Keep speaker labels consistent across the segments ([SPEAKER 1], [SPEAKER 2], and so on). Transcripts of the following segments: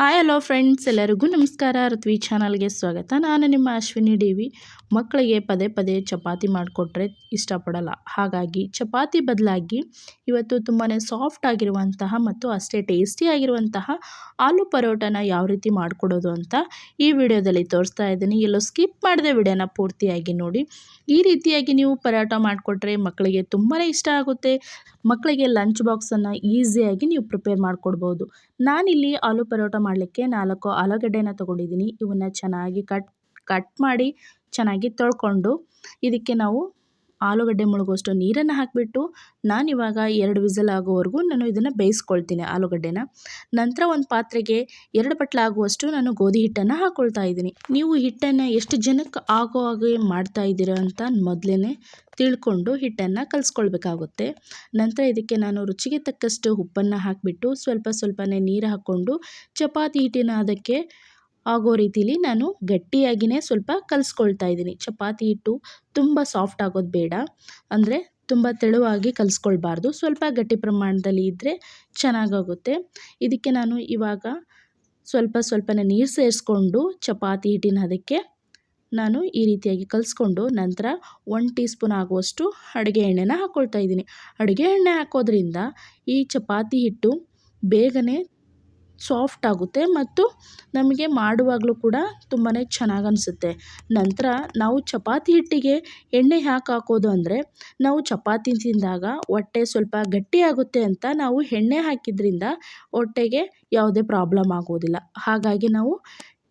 [SPEAKER 1] Hi hello friends ಎಲ್ಲರಿಗೂ ನಮಸ್ಕಾರ. ಋತ್ವಿ ಚಾನಲ್ಗೆ ಸ್ವಾಗತ. ನಾನು ನಿಮ್ಮ ಅಶ್ವಿನಿ ಡಿ ಮಕ್ಕಳಿಗೆ ಪದೇ ಪದೇ ಚಪಾತಿ ಮಾಡಿಕೊಟ್ರೆ ಇಷ್ಟಪಡಲ್ಲ. ಹಾಗಾಗಿ ಚಪಾತಿ ಬದಲಾಗಿ ಇವತ್ತು ತುಂಬಾ ಸಾಫ್ಟ್ ಆಗಿರುವಂತಹ ಮತ್ತು ಅಷ್ಟೇ ಟೇಸ್ಟಿ ಆಗಿರುವಂತಹ ಆಲೂ ಪರೋಟನ ಯಾವ ರೀತಿ ಮಾಡಿಕೊಡೋದು ಅಂತ ಈ ವಿಡಿಯೋದಲ್ಲಿ ತೋರಿಸ್ತಾ ಇದ್ದೀನಿ. ಎಲ್ಲೋ ಸ್ಕಿಪ್ ಮಾಡಿದೆ ವಿಡಿಯೋನ ಪೂರ್ತಿಯಾಗಿ ನೋಡಿ. ಈ ರೀತಿಯಾಗಿ ನೀವು ಪರೋಟ ಮಾಡಿಕೊಟ್ರೆ ಮಕ್ಕಳಿಗೆ ತುಂಬಾ ಇಷ್ಟ ಆಗುತ್ತೆ. ಮಕ್ಕಳಿಗೆ ಲಂಚ್ ಬಾಕ್ಸನ್ನು ಈಸಿಯಾಗಿ ನೀವು ಪ್ರಿಪೇರ್ ಮಾಡಿಕೊಡ್ಬೋದು. ನಾನಿಲ್ಲಿ ಆಲೂ ಪರೋಟ ಮಾಡಲಿಕ್ಕೆ ನಾಲ್ಕು ಆಲೂಗಡ್ಡೆನ ತೊಗೊಂಡಿದ್ದೀನಿ. ಇವನ್ನ ಚೆನ್ನಾಗಿ ಕಟ್ ಕಟ್ ಮಾಡಿ ಚೆನ್ನಾಗಿ ತೊಳ್ಕೊಂಡು ಇದಕ್ಕೆ ನಾವು ಆಲೂಗಡ್ಡೆ ಮುಳುಗುವಷ್ಟು ನೀರನ್ನು ಹಾಕಿಬಿಟ್ಟು ನಾನಿವಾಗ ಎರಡು ವಿಸಲ್ ಆಗೋವರೆಗೂ ನಾನು ಇದನ್ನು ಬೇಯಿಸ್ಕೊಳ್ತೀನಿ ಆಲೂಗಡ್ಡೆನ. ನಂತರ ಒಂದು ಪಾತ್ರೆಗೆ ಎರಡು ಬಟ್ಲಾಗುವಷ್ಟು ನಾನು ಗೋಧಿ ಹಿಟ್ಟನ್ನು ಹಾಕ್ಕೊಳ್ತಾ ಇದ್ದೀನಿ. ನೀವು ಹಿಟ್ಟನ್ನು ಎಷ್ಟು ಜನಕ್ಕೆ ಆಗೋ ಹಾಗೆ ಮಾಡ್ತಾ ಇದ್ದೀರ ಅಂತ ಮೊದಲೇ ತಿಳ್ಕೊಂಡು ಹಿಟ್ಟನ್ನು ಕಲಿಸ್ಕೊಳ್ಬೇಕಾಗುತ್ತೆ. ನಂತರ ಇದಕ್ಕೆ ನಾನು ರುಚಿಗೆ ತಕ್ಕಷ್ಟು ಉಪ್ಪನ್ನು ಹಾಕಿಬಿಟ್ಟು ಸ್ವಲ್ಪ ಸ್ವಲ್ಪನೇ ನೀರು ಹಾಕ್ಕೊಂಡು ಚಪಾತಿ ಹಿಟ್ಟಿನ ಅದಕ್ಕೆ ಆಗೋ ರೀತಿಲಿ ನಾನು ಗಟ್ಟಿಯಾಗಿಯೇ ಸ್ವಲ್ಪ ಕಲಿಸ್ಕೊಳ್ತಾ ಇದ್ದೀನಿ. ಚಪಾತಿ ಹಿಟ್ಟು ತುಂಬ ಸಾಫ್ಟ್ ಆಗೋದು ಬೇಡ. ಅಂದರೆ ತುಂಬ ತೆಳುವಾಗಿ ಕಲಿಸ್ಕೊಳ್ಬಾರ್ದು. ಸ್ವಲ್ಪ ಗಟ್ಟಿ ಪ್ರಮಾಣದಲ್ಲಿ ಇದ್ದರೆ ಚೆನ್ನಾಗಾಗುತ್ತೆ. ಇದಕ್ಕೆ ನಾನು ಇವಾಗ ಸ್ವಲ್ಪ ಸ್ವಲ್ಪನೇ ನೀರು ಸೇರಿಸ್ಕೊಂಡು ಚಪಾತಿ ಹಿಟ್ಟಿನ ಅದಕ್ಕೆ ನಾನು ಈ ರೀತಿಯಾಗಿ ಕಲಿಸ್ಕೊಂಡು ನಂತರ ಒನ್ ಟೀ ಸ್ಪೂನ್ ಆಗುವಷ್ಟು ಅಡುಗೆ ಎಣ್ಣೆನ ಹಾಕ್ಕೊಳ್ತಾ ಇದ್ದೀನಿ. ಅಡುಗೆ ಎಣ್ಣೆ ಹಾಕೋದ್ರಿಂದ ಈ ಚಪಾತಿ ಹಿಟ್ಟು ಬೇಗನೆ ಸಾಫ್ಟ್ ಆಗುತ್ತೆ ಮತ್ತು ನಮಗೆ ಮಾಡುವಾಗಲೂ ಕೂಡ ತುಂಬಾ ಚೆನ್ನಾಗಿ ಅನಿಸುತ್ತೆ. ನಂತರ ನಾವು ಚಪಾತಿ ಹಿಟ್ಟಿಗೆ ಎಣ್ಣೆ ಯಾಕೆ ಹಾಕೋದು ಅಂದರೆ ನಾವು ಚಪಾತಿ ತಿಂದಾಗ ಹೊಟ್ಟೆ ಸ್ವಲ್ಪ ಗಟ್ಟಿಯಾಗುತ್ತೆ ಅಂತ ನಾವು ಎಣ್ಣೆ ಹಾಕಿದ್ರಿಂದ ಹೊಟ್ಟೆಗೆ ಯಾವುದೇ ಪ್ರಾಬ್ಲಮ್ ಆಗೋದಿಲ್ಲ. ಹಾಗಾಗಿ ನಾವು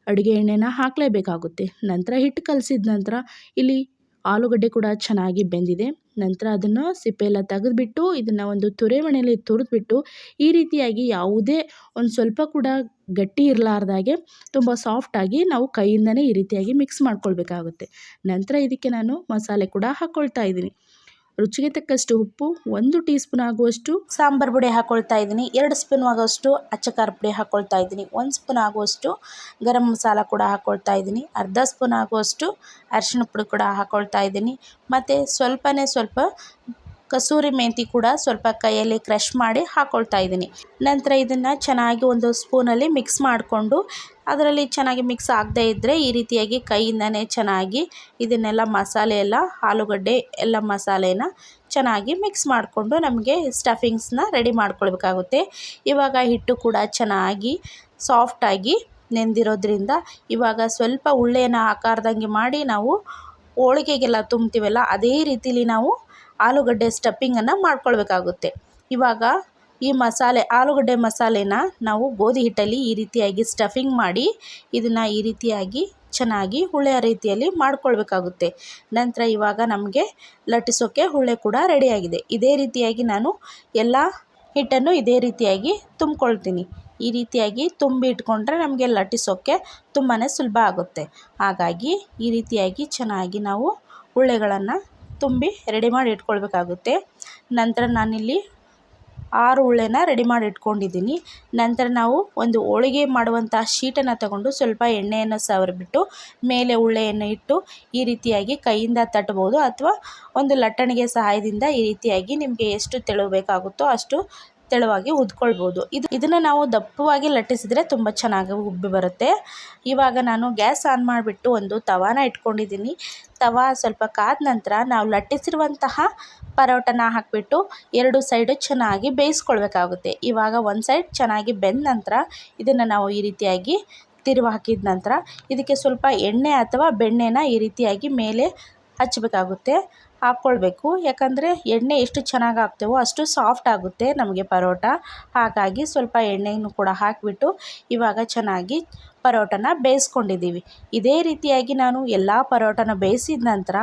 [SPEAKER 1] ಅಡುಗೆ ಎಣ್ಣೆನ ಹಾಕಲೇಬೇಕಾಗುತ್ತೆ. ನಂತರ ಹಿಟ್ಟು ಕಲಸಿದ ನಂತರ ಇಲ್ಲಿ ಆಲೂಗಡ್ಡೆ ಕೂಡ ಚೆನ್ನಾಗಿ ಬೆಂದಿದೆ. ನಂತರ ಅದನ್ನು ಸಿಪ್ಪೆಯೆಲ್ಲ ತೆಗೆದುಬಿಟ್ಟು ಇದನ್ನು ಒಂದು ತುರೆ ಮಣೆಯಲ್ಲಿ ತುರಿದ್ಬಿಟ್ಟು ಈ ರೀತಿಯಾಗಿ ಯಾವುದೇ ಒಂದು ಸ್ವಲ್ಪ ಕೂಡ ಗಟ್ಟಿ ಇರಲಾರ್ದಾಗೆ ತುಂಬ ಸಾಫ್ಟಾಗಿ ನಾವು ಕೈಯಿಂದನೇ ಈ ರೀತಿಯಾಗಿ ಮಿಕ್ಸ್ ಮಾಡ್ಕೊಳ್ಬೇಕಾಗುತ್ತೆ. ನಂತರ ಇದಕ್ಕೆ ನಾನು ಮಸಾಲೆ ಕೂಡ ಹಾಕ್ಕೊಳ್ತಾ ಇದ್ದೀನಿ. ರುಚಿಗೆ ತಕ್ಕಷ್ಟು ಉಪ್ಪು, ಒಂದು ಟೀ ಸ್ಪೂನ್ ಆಗುವಷ್ಟು ಸಾಂಬಾರು ಪುಡಿ ಹಾಕೊಳ್ತಾ ಇದ್ದೀನಿ. ಎರಡು ಸ್ಪೂನ್ ಆಗುವಷ್ಟು ಅಚ್ಚಕಾರ ಪುಡಿ ಹಾಕೊಳ್ತಾ ಇದ್ದೀನಿ. ಒಂದು ಸ್ಪೂನ್ ಆಗುವಷ್ಟು ಗರಂ ಮಸಾಲ ಕೂಡ ಹಾಕೊಳ್ತಾ ಇದ್ದೀನಿ. ಅರ್ಧ ಸ್ಪೂನ್ ಆಗುವಷ್ಟು ಅರಿಶಿಣ ಪುಡಿ ಕೂಡ ಹಾಕೊಳ್ತಾ ಇದ್ದೀನಿ. ಮತ್ತು ಸ್ವಲ್ಪನೇ ಸ್ವಲ್ಪ ಕಸೂರಿ ಮೆಂತಿ ಕೂಡ ಸ್ವಲ್ಪ ಕೈಯಲ್ಲಿ ಕ್ರಷ್ ಮಾಡಿ ಹಾಕ್ಕೊಳ್ತಾ ಇದ್ದೀನಿ. ನಂತರ ಇದನ್ನು ಚೆನ್ನಾಗಿ ಒಂದು ಸ್ಪೂನಲ್ಲಿ ಮಿಕ್ಸ್ ಮಾಡಿಕೊಂಡು, ಅದರಲ್ಲಿ ಚೆನ್ನಾಗಿ ಮಿಕ್ಸ್ ಆಗದೇ ಇದ್ದರೆ ಈ ರೀತಿಯಾಗಿ ಕೈಯಿಂದನೇ ಚೆನ್ನಾಗಿ ಇದನ್ನೆಲ್ಲ ಮಸಾಲೆ ಎಲ್ಲ, ಆಲೂಗಡ್ಡೆ ಎಲ್ಲ ಮಸಾಲೆನ ಚೆನ್ನಾಗಿ ಮಿಕ್ಸ್ ಮಾಡಿಕೊಂಡು ನಮಗೆ ಸ್ಟಫಿಂಗ್ಸ್ನ ರೆಡಿ ಮಾಡ್ಕೊಳ್ಬೇಕಾಗುತ್ತೆ. ಇವಾಗ ಹಿಟ್ಟು ಕೂಡ ಚೆನ್ನಾಗಿ ಸಾಫ್ಟಾಗಿ ನೆಂದಿರೋದ್ರಿಂದ ಇವಾಗ ಸ್ವಲ್ಪ ಉಳ್ಳೆನ ಹಾಕಾರ್ದಂಗೆ ಮಾಡಿ ನಾವು ಹೋಳಿಗೆಗೆಲ್ಲ ತುಂಬ್ತೀವಲ್ಲ, ಅದೇ ರೀತಿಲಿ ನಾವು ಆಲೂಗಡ್ಡೆ ಸ್ಟಫಿಂಗನ್ನು ಮಾಡ್ಕೊಳ್ಬೇಕಾಗುತ್ತೆ. ಇವಾಗ ಈ ಮಸಾಲೆ, ಆಲೂಗಡ್ಡೆ ಮಸಾಲೆನ ನಾವು ಗೋಧಿ ಹಿಟ್ಟಲ್ಲಿ ಈ ರೀತಿಯಾಗಿ ಸ್ಟಫಿಂಗ್ ಮಾಡಿ, ಇದನ್ನು ಈ ರೀತಿಯಾಗಿ ಚೆನ್ನಾಗಿ ಹುಳೆಯ ರೀತಿಯಲ್ಲಿ ಮಾಡ್ಕೊಳ್ಬೇಕಾಗುತ್ತೆ. ನಂತರ ಇವಾಗ ನಮಗೆ ಲಟ್ಟಿಸೋಕೆ ಹುಳೆ ಕೂಡ ರೆಡಿಯಾಗಿದೆ ಇದೇ ರೀತಿಯಾಗಿ ನಾನು ಎಲ್ಲ ಹಿಟ್ಟನ್ನು ಇದೇ ರೀತಿಯಾಗಿ ತುಂಬ್ಕೊಳ್ತೀನಿ. ಈ ರೀತಿಯಾಗಿ ತುಂಬಿ ಇಟ್ಕೊಂಡ್ರೆ ನಮಗೆ ಲಟ್ಟಿಸೋಕ್ಕೆ ತುಂಬಾ ಸುಲಭ ಆಗುತ್ತೆ. ಹಾಗಾಗಿ ಈ ರೀತಿಯಾಗಿ ಚೆನ್ನಾಗಿ ನಾವು ಉಳ್ಳೆಗಳನ್ನು ತುಂಬಿ ರೆಡಿ ಮಾಡಿ ಇಟ್ಕೊಳ್ಬೇಕಾಗುತ್ತೆ. ನಂತರ ನಾನಿಲ್ಲಿ ಆರು ಉಳ್ಳೆನ ರೆಡಿ ಮಾಡಿ ಇಟ್ಕೊಂಡಿದ್ದೀನಿ. ನಂತರ ನಾವು ಒಂದು ಹೋಳಿಗೆ ಮಾಡುವಂಥ ಶೀಟನ್ನು ತಗೊಂಡು ಸ್ವಲ್ಪ ಎಣ್ಣೆಯನ್ನು ಸವರಿಬಿಟ್ಟು ಮೇಲೆ ಉಳ್ಳೆಯನ್ನು ಇಟ್ಟು ಈ ರೀತಿಯಾಗಿ ಕೈಯಿಂದ ತಟ್ಬೋದು ಅಥವಾ ಒಂದು ಲಟ್ಟಣಿಗೆ ಸಹಾಯದಿಂದ ಈ ರೀತಿಯಾಗಿ ನಿಮಗೆ ಎಷ್ಟು ತೆಳು ಬೇಕಾಗುತ್ತೋ ಅಷ್ಟು ತೆಳುವಾಗಿ ಉದ್ಕೊಳ್ಬೋದು. ಇದು, ಇದನ್ನು ನಾವು ದಪ್ಪವಾಗಿ ಲಟ್ಟಿಸಿದರೆ ತುಂಬ ಚೆನ್ನಾಗಿ ಉಬ್ಬಿ ಬರುತ್ತೆ. ಇವಾಗ ನಾನು ಗ್ಯಾಸ್ ಆನ್ ಮಾಡಿಬಿಟ್ಟು ಒಂದು ತವಾನ ಇಟ್ಕೊಂಡಿದ್ದೀನಿ. ತವಾ ಸ್ವಲ್ಪ ಕಾದ ನಂತರ ನಾವು ಲಟ್ಟಿಸಿರುವಂತಹ ಪರೋಟನ ಹಾಕಿಬಿಟ್ಟು ಎರಡು ಸೈಡು ಚೆನ್ನಾಗಿ ಬೇಯಿಸ್ಕೊಳ್ಬೇಕಾಗುತ್ತೆ. ಇವಾಗ ಒಂದು ಸೈಡ್ ಚೆನ್ನಾಗಿ ಬೆಂದ ನಂತರ ಇದನ್ನು ನಾವು ಈ ರೀತಿಯಾಗಿ ತಿರುವು ಹಾಕಿದ ನಂತರ ಇದಕ್ಕೆ ಸ್ವಲ್ಪ ಎಣ್ಣೆ ಅಥವಾ ಬೆಣ್ಣೆನ ಈ ರೀತಿಯಾಗಿ ಮೇಲೆ ಹಚ್ಚಬೇಕಾಗುತ್ತೆ ಹಾಕ್ಕೊಳ್ಬೇಕು. ಯಾಕಂದರೆ ಎಣ್ಣೆ ಎಷ್ಟು ಚೆನ್ನಾಗಿ ಹಾಕ್ತೇವೋ ಅಷ್ಟು ಸಾಫ್ಟ್ ಆಗುತ್ತೆ ನಮಗೆ ಪರೋಟ. ಹಾಗಾಗಿ ಸ್ವಲ್ಪ ಎಣ್ಣೆಯನ್ನು ಕೂಡ ಹಾಕಿಬಿಟ್ಟು ಇವಾಗ ಚೆನ್ನಾಗಿ ಪರೋಟನ ಬೇಯಿಸ್ಕೊಂಡಿದ್ದೀವಿ. ಇದೇ ರೀತಿಯಾಗಿ ನಾನು ಎಲ್ಲ ಪರೋಟನ ಬೇಯಿಸಿದ ನಂತರ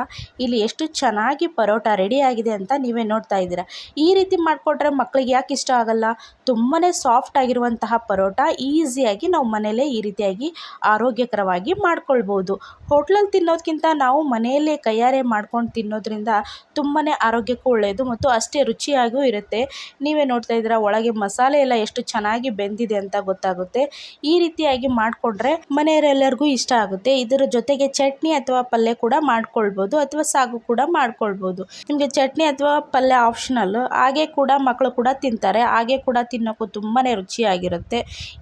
[SPEAKER 1] ಇಲ್ಲಿ ಎಷ್ಟು ಚೆನ್ನಾಗಿ ಪರೋಟ ರೆಡಿಯಾಗಿದೆ ಅಂತ ನೀವೇ ನೋಡ್ತಾ ಇದ್ದೀರಾ. ಈ ರೀತಿ ಮಾಡಿಕೊಟ್ರೆ ಮಕ್ಕಳಿಗೆ ಯಾಕೆ ಇಷ್ಟ ಆಗಲ್ಲ? ತುಂಬಾ ಸಾಫ್ಟ್ ಆಗಿರುವಂತಹ ಪರೋಟ ಈಸಿಯಾಗಿ ನಾವು ಮನೆಯಲ್ಲೇ ಈ ರೀತಿಯಾಗಿ ಆರೋಗ್ಯಕರವಾಗಿ ಮಾಡ್ಕೊಳ್ಬೋದು. ಹೋಟ್ಲಲ್ಲಿ ತಿನ್ನೋದಕ್ಕಿಂತ ನಾವು ಮನೆಯಲ್ಲೇ ಕೈಯಾರೆ ಮಾಡ್ಕೊಂಡು ತಿನ್ನೋದ್ರಿಂದ ತುಂಬಾ ಆರೋಗ್ಯಕ್ಕೂ ಒಳ್ಳೆಯದು ಮತ್ತು ಅಷ್ಟೇ ರುಚಿಯಾಗೂ ಇರುತ್ತೆ. ನೀವೇ ನೋಡ್ತಾ ಇದ್ದೀರಾ, ಒಳಗೆ ಮಸಾಲೆ ಎಲ್ಲ ಎಷ್ಟು ಚೆನ್ನಾಗಿ ಬೆಂದಿದೆ ಅಂತ ಗೊತ್ತಾಗುತ್ತೆ. ಈ ರೀತಿಯಾಗಿ ಮಾಡ್ಕೊಂಡು ಮಾಡಿಕೊಂಡ್ರೆ ಮನೆಯವರೆಲ್ಲರಿಗೂ ಇಷ್ಟ ಆಗುತ್ತೆ. ಇದರ ಜೊತೆಗೆ ಚಟ್ನಿ ಅಥವಾ ಪಲ್ಯ ಕೂಡ ಮಾಡ್ಕೊಳ್ಬೋದು ಅಥವಾ ಸಾಗು ಕೂಡ ಮಾಡ್ಕೊಳ್ಬೋದು. ನಿಮಗೆ ಚಟ್ನಿ ಅಥವಾ ಪಲ್ಯ ಆಪ್ಷನಲ್ ಹಾಗೆ ಕೂಡ ಮಕ್ಕಳು ಕೂಡ ತಿಂತಾರೆ. ಹಾಗೆ ಕೂಡ ತಿನ್ನೋಕ್ಕೂ ತುಂಬಾ ರುಚಿಯಾಗಿರುತ್ತೆ.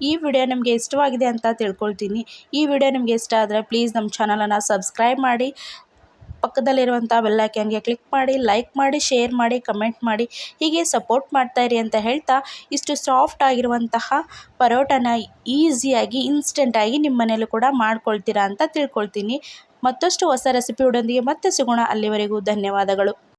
[SPEAKER 1] ಈ ವಿಡಿಯೋ ನಿಮಗೆ ಇಷ್ಟವಾಗಿದೆ ಅಂತ ತಿಳ್ಕೊಳ್ತೀನಿ. ಈ ವಿಡಿಯೋ ನಿಮಗೆ ಇಷ್ಟ ಆದರೆ ಪ್ಲೀಸ್ ನಮ್ಮ ಚಾನಲನ್ನು ಸಬ್ಸ್ಕ್ರೈಬ್ ಮಾಡಿ. ಪಕ್ಕದಲ್ಲಿರುವಂಥ ಬೆಲ್ಲೈಕನ್ಗೆ ಕ್ಲಿಕ್ ಮಾಡಿ ಲೈಕ್ ಮಾಡಿ ಶೇರ್ ಮಾಡಿ ಕಮೆಂಟ್ ಮಾಡಿ, ಹೀಗೆ ಸಪೋರ್ಟ್ ಮಾಡ್ತಾಯಿರಿ ಅಂತ ಹೇಳ್ತಾ ಇಷ್ಟು ಸಾಫ್ಟ್ ಆಗಿರುವಂತಹ ಪರೋಟನ ಈಸಿಯಾಗಿ ಇನ್ಸ್ಟೆಂಟಾಗಿ ನಿಮ್ಮ ಮನೇಲೂ ಕೂಡ ಮಾಡ್ಕೊಳ್ತೀರಾ ಅಂತ ತಿಳ್ಕೊಳ್ತೀನಿ. ಮತ್ತಷ್ಟು ಹೊಸ ರೆಸಿಪಿಯೊಂದಿಗೆ ಮತ್ತೆ ಸಿಗೋಣ. ಅಲ್ಲಿವರೆಗೂ ಧನ್ಯವಾದಗಳು.